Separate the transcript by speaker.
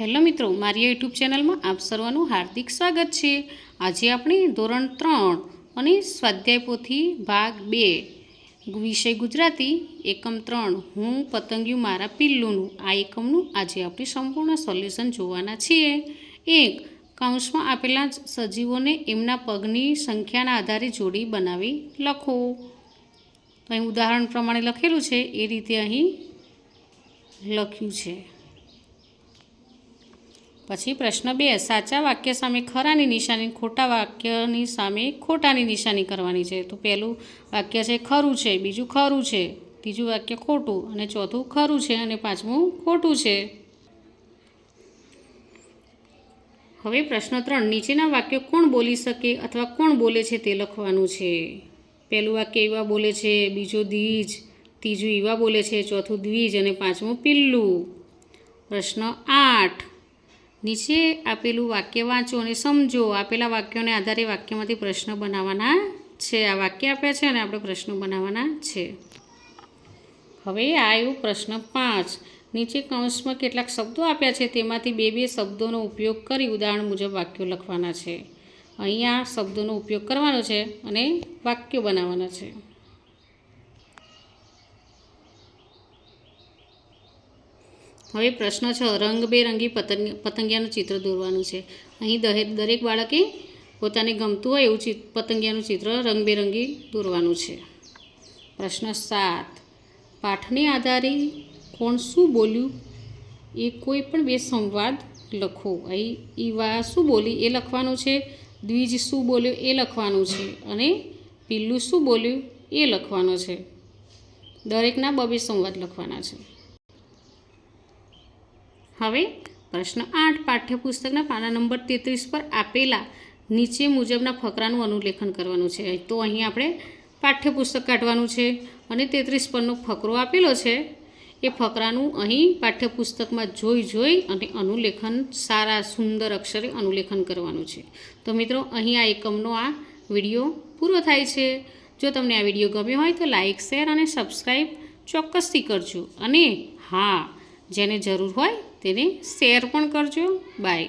Speaker 1: Hello મિત્રો, મારી YouTube ચેનલમાં આપ સર્વનું હાર્દિક સ્વાગત છે. આજે આપણે ધોરણ ત્રણ અને સ્વાધ્યાય પોથી ભાગ બે, વિષય ગુજરાતી, એકમ ત્રણ, હું પતંગિયું મારા પિલ્લુનું, આ એકમનું આજે આપણે સંપૂર્ણ સોલ્યુશન જોવાના છીએ. એક, કૌંસમાં આપેલા સજીવોને એમના પગની સંખ્યાના આધારે જોડી બનાવી લખો. અહીં ઉદાહરણ પ્રમાણે લખેલું છે, એ રીતે અહીં લખ્યું છે. પછી પ્રશ્ન બે, સાચા વાક્ય સામે ખરાની નિશાની, ખોટા વાક્યની સામે ખોટાની નિશાની કરવાની છે. તો પહેલું વાક્ય છે, ખરું છે, બીજું ખરું છે, ત્રીજું વાક્ય ખોટું અને ચોથું ખરું છે અને પાંચમું ખોટું છે. હવે પ્રશ્ન ત્રણ, નીચેના વાક્યો કોણ બોલી શકે અથવા કોણ બોલે છે તે લખવાનું છે. પહેલું વાક્ય એવા બોલે છે, બીજું દ્વિજ, ત્રીજું એવા બોલે છે, ચોથું દ્વિજ અને પાંચમું પિલ્લું. પ્રશ્ન આઠ નીચે આપેલું વાક્ય વાંચો અને સમજો. આપેલા વાક્યોને આધારે વાક્યમાંથી પ્રશ્ન બનાવવાના છે. આ વાક્ય આપ્યા છે અને આપણે પ્રશ્નો બનાવવાના છે. હવે આવ્યું પ્રશ્ન પાંચ. નીચે કૌંસમાં કેટલાક શબ્દો આપ્યા છે. તેમાંથી બે બે શબ્દોનો ઉપયોગ કરી ઉદાહરણ મુજબ વાક્યો લખવાના છે. અહીંયા શબ્દોનો ઉપયોગ કરવાનો છે અને વાક્યો બનાવવાના છે. હવે પ્રશ્ન છ, રંગબેરંગી પતંગ, પતંગિયાનું ચિત્ર દોરવાનું છે. અહીં દહે, દરેક બાળકે પોતાને ગમતું હોય એવું ચિત પતંગિયાનું ચિત્ર રંગબેરંગી દોરવાનું છે. પ્રશ્ન સાત, પાઠને આધારે કોણ શું બોલ્યું? એ કોઈ પણ બે સંવાદ લખો. અહીં ઈવા શું બોલી એ લખવાનું છે, દ્વિજ શું બોલ્યો એ લખવાનું છે અને પિલ્લું શું બોલ્યું એ લખવાનો છે. દરેકના બબે સંવાદ લખવાના છે. હવે પ્રશ્ન આઠ, પાઠ્યપુસ્તકના પાના નંબર તેત્રીસ પર આપેલા નીચે મુજબના ફકરાનું અનુલેખન કરવાનું છે. તો અહીં આપણે પાઠ્યપુસ્તક કાઢવાનું છે અને તેત્રીસ પરનો ફકરો આપેલો છે. એ ફકરાનું અહીં પાઠ્યપુસ્તકમાં જોઈ જોઈ અને અનુલેખન, સારા, સુંદર અક્ષરે અનુલેખન કરવાનું છે. તો મિત્રો, અહીં આ એકમનો આ વીડિયો પૂરો થાય છે. જો તમને આ વીડિયો ગમ્યો હોય તો લાઇક શેર અને સબસ્ક્રાઈબ ચોક્કસથી કરજો. અને હા, જેને જરૂર હોય તેને શેર પણ કરજો. બાય